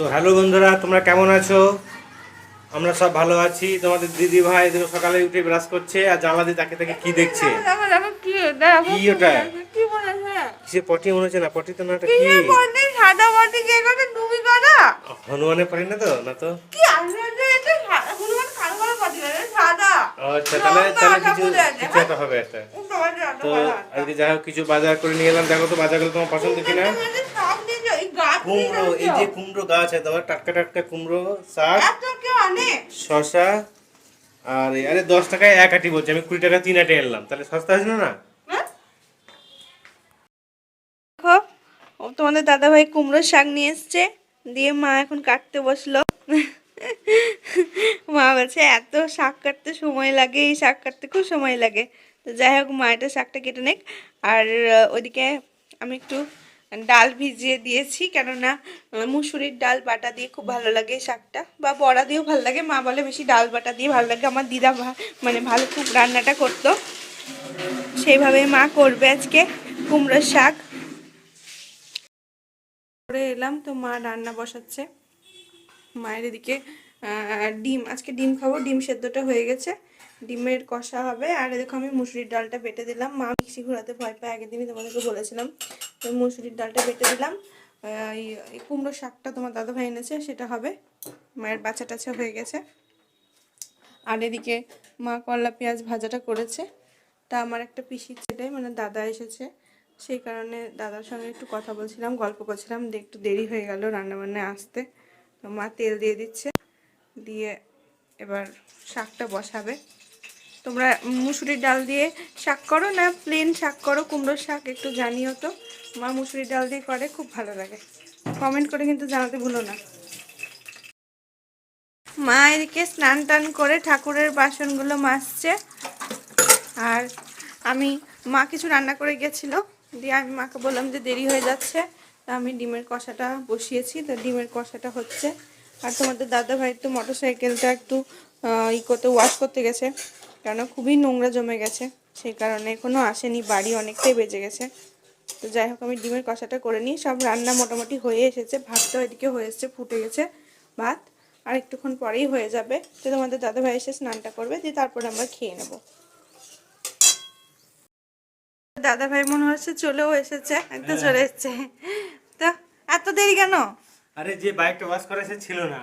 তো হ্যালো বন্ধুরা তোমরা কেমন আছো? আমরা সব ভালো আছি। তোমাদের দিদি ভাই এদিকে সকালে উঠে ব্রাশ করছে আর জানলা দিয়ে তাকে তাকে কি দেখছে? দেখো দেখো কি ওটা? কিসে পটি মনে হচ্ছে না? পটি তো না এটা কি সাদা মাটি কে করে ডুবি করা পটি না তো? না তো? কি এটা হনুমান কালো পাটি সাদা। আচ্ছা তাহলে তাহলে কিছু কিছু একটা হবে আটা তো আজকে যাই হোক কিছু বাজার করে নিয়ে এলাম। দেখো তো বাজারগুলো তোমার পছন্দ কিনা এটা মানে সব দিয়েছে, এই গাছ দিয়ে কুমড়ো এই যে কুমড়ো গাছ আছে তোমার টাটকা টাটকা কুমড়ো শাক শশা আর আরে দশ টাকায় এক আটি বলছে আমি কুড়ি টাকা তিন আটি আনলাম তাহলে সস্তা হয়েছিল না? হ্যাঁ? দেখো ও তোমাদের দাদা ভাই কুমড়ো শাক নিয়ে এসছে দিয়ে মা এখন কাটতে বসল। মা বলছে এত শাক কাটতে সময় লাগে এই শাক কাটতে খুব সময় লাগে। তো যাই হোক মা এটা শাকটা কেটে নেক। আর ওদিকে আমি একটু ডাল ভিজিয়ে দিয়েছি, কেননা মুসুরির ডাল বাটা দিয়ে খুব ভালো লাগে শাকটা, বা বড়া দিয়েও ভালো লাগে। মা বলে বেশি ডাল বাটা দিয়ে ভালো লাগে। আমার দিদা মানে ভালো খুব রান্নাটা করতো। সেইভাবে মা করবে আজকে কুমড়োর শাক। করে এলাম, তো মা রান্না বসাচ্ছে। মায়ের এদিকে ডিম, আজকে ডিম খাব, ডিম সেদ্ধটা হয়ে গেছে। ডিমের কষা হবে। আর দেখো আমি মুসুরির ডালটা বেটে দিলাম। মা মিক্সি ঘোরাতে ভয় পায়, আগের দিনই তোমাদেরকে বলেছিলাম। তো মুসুরির ডালটা বেটে দিলাম। এই- কুমড়ো শাকটা তোমার দাদা ভাই এনেছে, সেটা হবে। মায়ের বাচ্চা টাচা হয়ে গেছে। আর এদিকে মা করলা পেঁয়াজ ভাজাটা করেছে। তা আমার একটা পিসি ছেলে মানে দাদা এসেছে। সেই কারণে দাদার সঙ্গে একটু কথা বলছিলাম, গল্প করছিলাম। একটু দেরি হয়ে গেল রান্নাবান্নায় আসতে। মা তেল দিয়ে দিচ্ছে। দিয়ে এবার শাকটা বসাবে। তোমরা মুসুরির ডাল দিয়ে শাক করো না প্লেন শাক করো কুমড়োর শাক একটু জানিও তো। মা মুসুরির ডাল দিয়ে করে, খুব ভালো লাগে। কমেন্ট করে কিন্তু জানাতে ভুলো না। মা এদিকে স্নান টান করে ঠাকুরের বাসনগুলো মাজছে। আর আমি, মা কিছু রান্না করে গেছিল। দিয়ে আমি মাকে বললাম যে দেরি হয়ে যাচ্ছে। তা আমি ডিমের কষাটা বসিয়েছি। তো ডিমের কষাটা হচ্ছে। আর তোমাদের দাদা ভাই তো মোটর সাইকেলটা একটু ই করতে ওয়াশ করতে গেছে। কেন খুবই নোংরা জমে গেছে। সেই কারণে এখনও আসেনি বাড়ি অনেকটাই বেজে গেছে। তো যাই হোক আমি ডিমের কষাটা করে নিই। সব রান্না মোটামুটি হয়ে এসেছে। ভাতটাও এদিকে হয়ে এসেছে ফুটে গেছে ভাত। আর একটুক্ষণ পরেই হয়ে যাবে। তো তোমাদের দাদা ভাই এসে স্নানটা করবে দিয়ে তারপরে আমরা খেয়ে নেব। দাদা ভাই মনে হচ্ছে চলেও এসেছে একদম চলে এসেছে। তো এত দেরি কেন? আরে যে বাইকটা ওয়াশ করা সে ছিল না।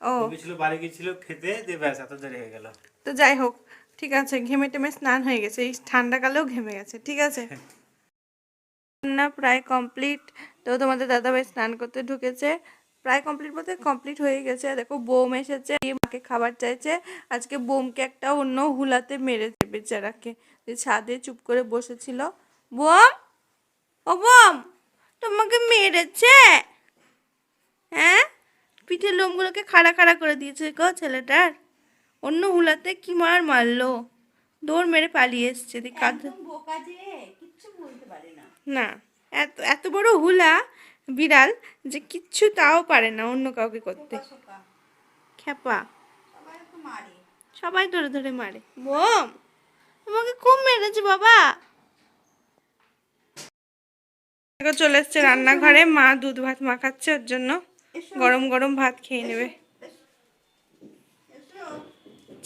ও। ছিল বাড়ি গেছিল খেতে দিয়ে ব্যাস এত দেরি হয়ে গেল। তো যাই হোক ঠিক আছে ঘেমে টেমে স্নান হয়ে গেছে এই ঠান্ডাকালেও ঘেমে গেছে ঠিক আছে? রান্না প্রায় কমপ্লিট তো তোমাদের দাদাভাই স্নান করতে ঢুকেছে। প্রায় কমপ্লিট বলতে কমপ্লিট হয়ে গেছে। দেখো বোম এসেছে মাকে খাবার চাইছে। আজকে বোমকে একটা অন্য হুলাতে মেরেছে বেচারাকে। দিয়ে ছাদে চুপ করে বসেছিল। বোম! ও বোম! তোমাকে মেরেছে? হ্যাঁ পিঠের লোমগুলোকে খাড়া খাড়া করে দিয়েছে গো ছেলেটার। অন্য হুলাতে কি মার মারলো? দৌড় মেরে পালিয়ে এসছে না। এত এত বড় হুলা বিড়াল যে কিচ্ছু তাও পারে না অন্য কাউকে করতে। খ্যাপা। সবাই ধরে ধরে মারে। বোম! আমাকে খুব মেরেছে বাবা। চলে এসছে রান্নাঘরে। মা দুধ ভাত মাখাচ্ছে ওর জন্য। গরম গরম ভাত খেয়ে নেবে।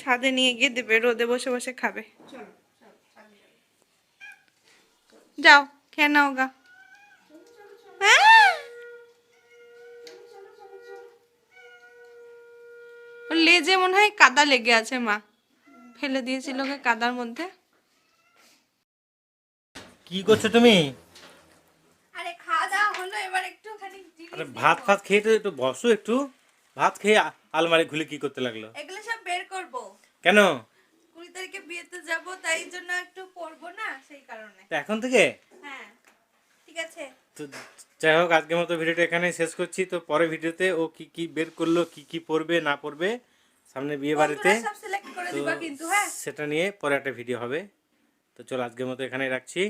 ছাদে নিয়ে গিয়ে দেবে রোদে বসে বসে খাবে। যাও। খেয়ে নাও গা। লেজে মনে হয় কাদা লেগে আছে মা। ফেলে দিয়েছিল কাদার মধ্যে। কি করছ তুমি আরে খাওয়া দাওয়া হলো এবার একটুখানি আরে ভাত ফাত খেয়ে তো একটু বসো একটু। ভাত খেয়ে আলমারি খুলে কি করতে লাগল? এগুলো সব বের করব। কেন? কুড়ি তারিখে বিয়েতে যাব তাই জন্য একটু পরবো না সেই কারণে। তা এখন থেকে? হ্যাঁ ঠিক আছে। তো যাই হোক আজকের মতো ভিডিওটা এখানে শেষ করছি। তো পরে ভিডিওতে ও কি কি বের করল কি কি পরবে না পরবে সামনে বিয়ে বাড়িতে। হ্যাঁ। সেটা নিয়ে পরে একটা ভিডিও হবে। তো চলো আজকের মতো এখানেই রাখছি।